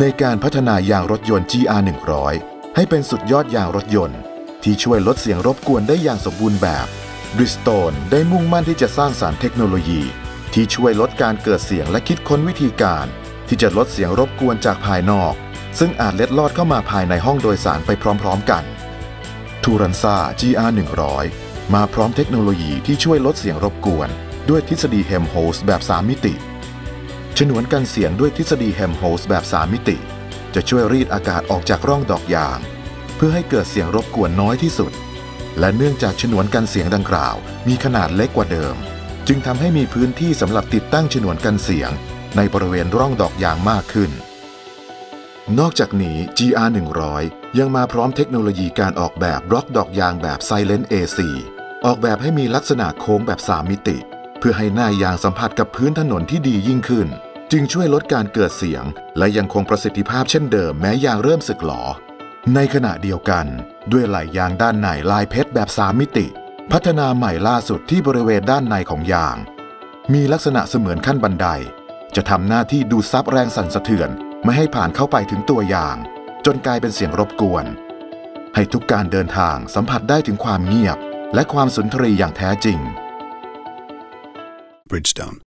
ในการพัฒนายางรถยนต์ GR 100ให้เป็นสุดยอดยางรถยนต์ ที่ช่วยลดเสียงรบกวนได้อย่างสมบูรณ์แบบบริสโตนได้มุ่งมั่นที่จะสร้างสารรค์เทคโนโลยี ที่ช่วยลดการเกิดเสียงและคิดค้นวิธีการ ที่จะลดเสียงรบกวนจากภายนอก ซึ่งอาจเล็ดลอดเข้ามาภายในห้องโดยสารไปพร้อมๆกันทูรันซา GR 100มาพร้อมเทคโนโลยีที่ช่วยลดเสียงรบกวน ด้วยทฤษฎีเฮมโฮสแบบ 3 มิติ ฉนวนกันเสียงด้วยทฤษฎีเฮมโฮสแบบ3มิติ จะช่วยรีดอากาศออกจากร่องดอกยาง เพื่อให้เกิดเสียงรบกวนน้อยที่สุด และเนื่องจากฉนวนกันเสียงดังกล่าว มีขนาดเล็กกว่าเดิม จึงทำให้มีพื้นที่สำหรับติดตั้งฉนวนกันเสียง ในบริเวณร่องดอกยางมากขึ้น นอกจากนี้ GR 100ยังมาพร้อมเทคโนโลยีการออกแบบบล็อกดอกยางแบบ Silent AC ออกแบบให้มีลักษณะโค้งแบบ3มิติ เพื่อให้หน้ายางสัมผัสกับพื้นถนนที่ดียิ่งขึ้น จึงช่วยลดการเกิดเสียง และยังคงประสิทธิภาพเช่นเดิมแม้ยางเริ่มสึกหลอ ในขณะเดียวกัน ด้วยไหลยางด้านในลายเพชรแบบ3มิติ พัฒนาใหม่ล่าสุดที่บริเวณด้านในของยาง มีลักษณะเสมือนขั้นบันได จะทำหน้าที่ดูซับแรงสั่นสะเทือน ไม่ให้ผ่านเข้าไปถึงตัวยาง จนกลายเป็นเสียงรบกวน ให้ทุกการเดินทางสัมผัสได้ถึงความเงียบ และความสุนทรีอย่างแท้จริง Bridgestone.